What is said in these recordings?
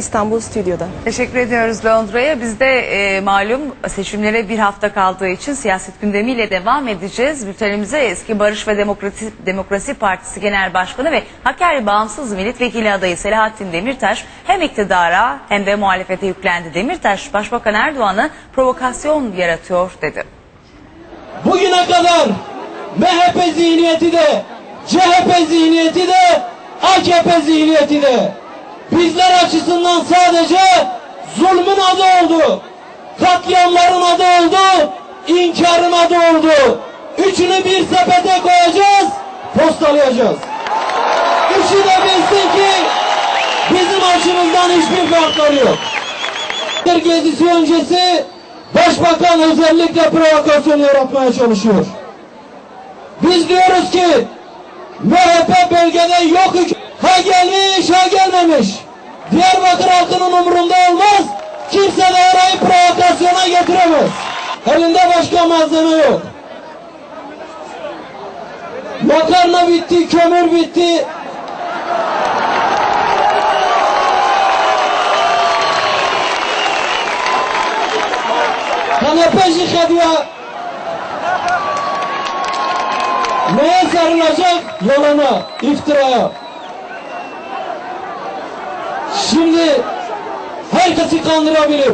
İstanbul Stüdyo'da. Teşekkür ediyoruz Londra'ya. Biz de e, malum seçimlere bir hafta kaldığı için siyaset gündemiyle devam edeceğiz. Bültenimize eski Barış ve Demokrasi, Demokrasi Partisi Genel Başkanı ve Hakkari Bağımsız Milletvekili adayı Selahattin Demirtaş hem iktidara hem de muhalefete yüklendi. Demirtaş, Başbakan Erdoğan'ı provokasyon yaratıyor dedi. Bugüne kadar MHP zihniyeti de, CHP zihniyeti de, AKP zihniyeti de bizler açısından sadece zulmün adı oldu. Katliamların adı oldu, inkarın adı oldu. Üçünü bir sepete koyacağız, postalayacağız. Üçü de bilsin ki bizim açımızdan hiçbir farkları yok. Bir gezisi öncesi Başbakan özellikle provokasyon yaratmaya çalışıyor. Biz diyoruz ki MHP bölgede yok. Ha gelmiş ha gelmemiş. Diyarbakır halkının umurunda olmaz. Kimse de orayı provokasyona getiremez. Elinde başka malzeme yok. Makarna bitti, kömür bitti, Kanepe jihadiye neye sarılacak? Yalana, iftiraya. Şimdi herkesi kandırabilir.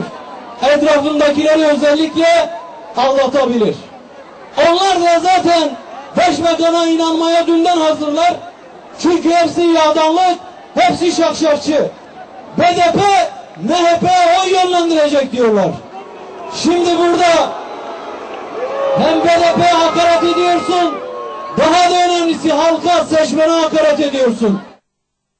Etrafındakileri özellikle aldatabilir. Onlar da zaten Başbakan'a inanmaya dünden hazırlar. Çünkü hepsi yağdanlık, hepsi şakşakçı. BDP, MHP oy yönlendirecek diyorlar. Şimdi burada hem BDP'ye hakaret ediyorsun, daha da önemlisi halka seçmene hakaret ediyorsun.